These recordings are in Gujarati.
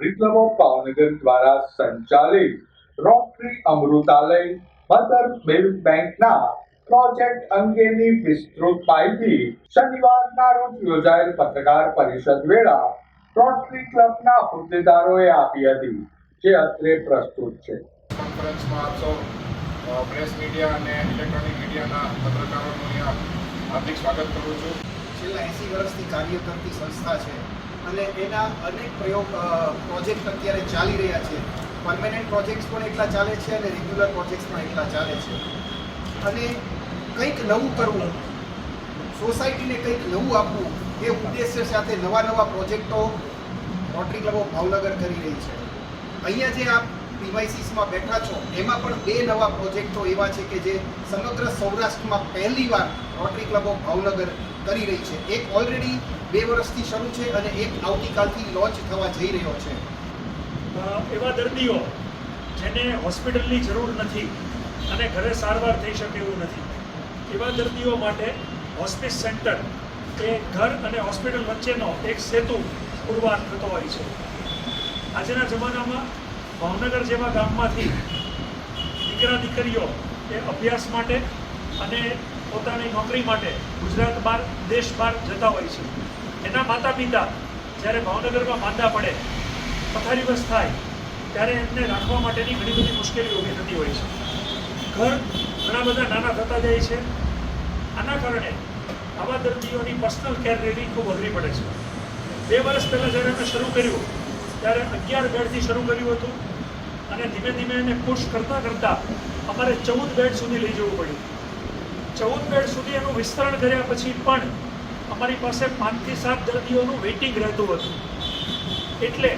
ક્લબ ઓફ ભાવનગર દ્વારા સંચાલિત રોટરી અમૃતાલય મધર મિલ્ક બેંકના પ્રોજેક્ટ અંગેની વિસ્તૃત માહિતી શનિવારના રોજ યોજાયેલ પત્રકાર પરિષદ વેળા રોટરી ક્લબના હોદ્દેદારોએ આપી હતી જે અત્રે પ્રસ્તુત છે. કોન્ફરન્સમાં આપ સૌ પ્રેસ મીડિયા અને ઇલેક્ટ્રોનિક મીડિયાના પત્રકારોનું અહીંયા હાર્દિક સ્વાગત કરું છું. છેલ્લા એંસી વર્ષથી કાર્ય કરતી સંસ્થા છે. અને એના અનેક પ્રયોગ પ્રોજેક્ટ અત્યારે ચાલી રહ્યા છે. પરમેનન્ટ પ્રોજેક્ટ્સ પણ એટલા ચાલે છે અને રેગ્યુલર પ્રોજેક્ટ્સ પણ એટલા ચાલે છે. અને કંઈક નવું કરવું સોસાયટીને કંઈક નવું આપવું, એ ઉદ્દેશ્ય સાથે નવા નવા પ્રોજેક્ટો રોટરી ક્લબો ભાવનગર કરી રહી છે. અહીંયા જે આપ ડિવાઇસીસમાં બેઠા છો. એમાં પણ બે નવા પ્રોજેક્ટો એવા છે કે જે સમગ્ર સૌરાષ્ટ્રમાં પહેલીવાર રોટરી ક્લબ ઓફ ભાવનગર કરી રહી છે. એક ઓલરેડી બે વર્ષથી શરૂ છે અને એક આવતીકાલથી લોન્ચ થવા જઈ રહ્યો છે. એવા દર્દીઓ જેને હોસ્પિટલની જરૂર નથી અને ઘરે સારવાર થઈ શકે એવું નથી, એવા દર્દીઓ માટે હોસ્પિસ સેન્ટર એ ઘર અને હોસ્પિટલ વચ્ચેનો એક સેતુ પુરવાર થતો હોય છે. આજના જમાનામાં ભાવનગર જેવા ગામમાંથી દીકરા દીકરીઓ એ અભ્યાસ માટે અને પોતાની નોકરી માટે ગુજરાત બહાર દેશ બહાર જતા હોય છે. એના માતા પિતા જ્યારે ભાવનગરમાં માંદા પડે પથારીવશ થાય, ત્યારે એમને રાખવા માટેની ઘણી બધી મુશ્કેલીઓ ઊભી થતી હોય છે. ઘર ઘણા બધા નાના થતા જાય છે. આના કારણે આવા દર્દીઓની પર્સનલ કેર લેવી ખૂબ અઘરી પડે છે. બે વર્ષ પહેલાં જ્યારે અમે શરૂ કર્યું, ત્યારે અગિયાર બેડથી શરૂ કર્યું હતું. અને ધીમે ધીમે એને પુશ કરતાં કરતાં અમારે ચૌદ બેડ સુધી લઈ જવું પડ્યું. ચૌદ બેડ સુધી એનું વિસ્તરણ કર્યા પછી પણ અમારી પાસે પાંચથી સાત દર્દીઓનું વેઇટિંગ રહેતું હતું. એટલે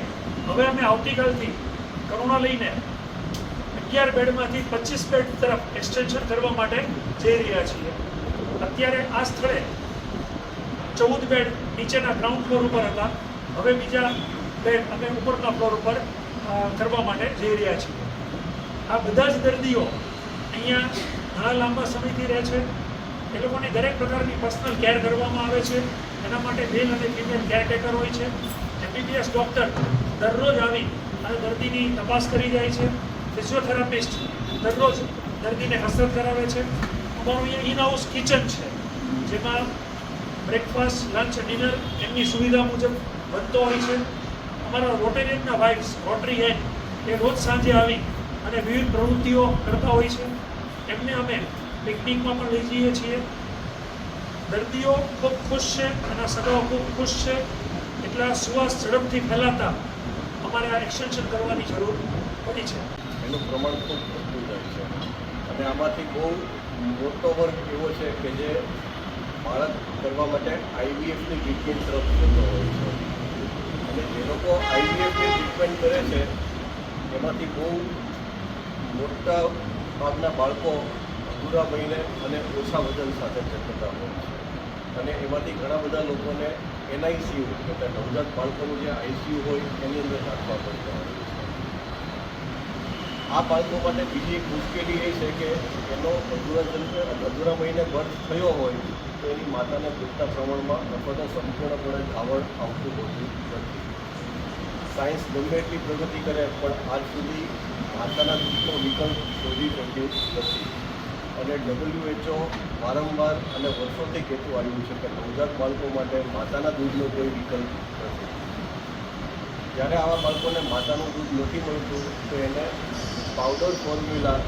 હવે અમે આવતીકાલથી કરુણા લઈને અગિયાર બેડમાંથી પચીસ બેડ તરફ એક્સટેન્શન કરવા માટે જઈ રહ્યા છીએ. અત્યારે આ સ્થળે ચૌદ બેડ નીચેના ગ્રાઉન્ડ ફ્લોર ઉપર હતા. હવે બીજા બેડ અમે ઉપરના ફ્લોર ઉપર કરવા માટે જઈ રહ્યા છીએ આ બધા જ દર્દીઓ અહીંયા ઘણા લાંબા સમયથી રહે છે. એ લોકોની દરેક પ્રકારની પર્સનલ કેર કરવામાં આવે છે. એના માટે મેલ અને ફિમેલ કેરટેકર હોય છે. એમબીબીએસ ડૉક્ટર દરરોજ આવી અને દર્દીની તપાસ કરી જાય છે. ફિઝિયોથેરાપિસ્ટ દરરોજ દર્દીને હસરત કરાવે છે. અમારું અહીંયા ઇન હાઉસ કિચન છે, જેમાં બ્રેકફાસ્ટ, લંચ, ડિનર એમની સુવિધા મુજબ બનતો હોય છે. અમારા રોટેરિયનના વાઇફ્સ રોટરી હેડ એ રોજ સાંજે આવી અને વિવિધ પ્રવૃત્તિઓ કરતા હોય છે. એમને અમે પિકનિકમાં પણ લઈ જઈએ છીએ. દર્દીઓ ખૂબ ખુશ છે, અને સગાઓ ખૂબ ખુશ છે. એટલા સુવાસ ઝડપથી ફેલાતા અમારે આ એક્સટેન્શન કરવાની જરૂર પડી છે. એનું પ્રમાણ ખૂબ ઘટતું જાય છે. અને આમાંથી બહુ મોટો વર્ગ એવો છે કે જે બાળક કરવા માટે આઈવીએફની ટ્રીટમેન્ટ તરફ જતો હોય છે. અને જે લોકો આઈવીએફની ટ્રીટમેન્ટ કરે છે. એમાંથી બહુ મોટા ભાગના બાળકો અધૂરા મહિને અને ઓછા વજન સાથે જન્મતા હોય છે. અને એમાંથી ઘણા બધા લોકોને એનઆઈસીયુ, એટલે નવજાત બાળકોનું જે આઈસીયુ હોય, એની અંદર રાખવા પડતા હોય છે. આ બાળકો માટે બીજી એક મુશ્કેલી એ છે કે એનો અધૂરા જન્મ, અધૂરા મહિને બર્થ થયો હોય તો એની માતાને પૂરતા પ્રમાણમાં અથવા સંપૂર્ણપણે ખાવડ આવતું હોતું નથી. સાયન્સ ગમે એટલી પ્રગતિ કરે, પણ આજ સુધી માતાના દૂધનો વિકલ્પ શોધી શક્યું નથી. અને ડબલ્યુએચઓ વારંવાર અને વર્ષોથી કહેતું આવ્યું છે કે નવજાત બાળકો માટે માતાના દૂધનો કોઈ વિકલ્પ નથી. જ્યારે આવા બાળકોને માતાનું દૂધ નથી મળતું, તો એને પાવડર ફોર્મ્યુલા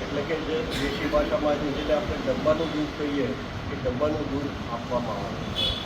એટલે કે જે દેશી ભાષામાં જે જેને આપણે ડબ્બાનું દૂધ કહીએ, એ ડબ્બાનું દૂધ આપવામાં આવે છે.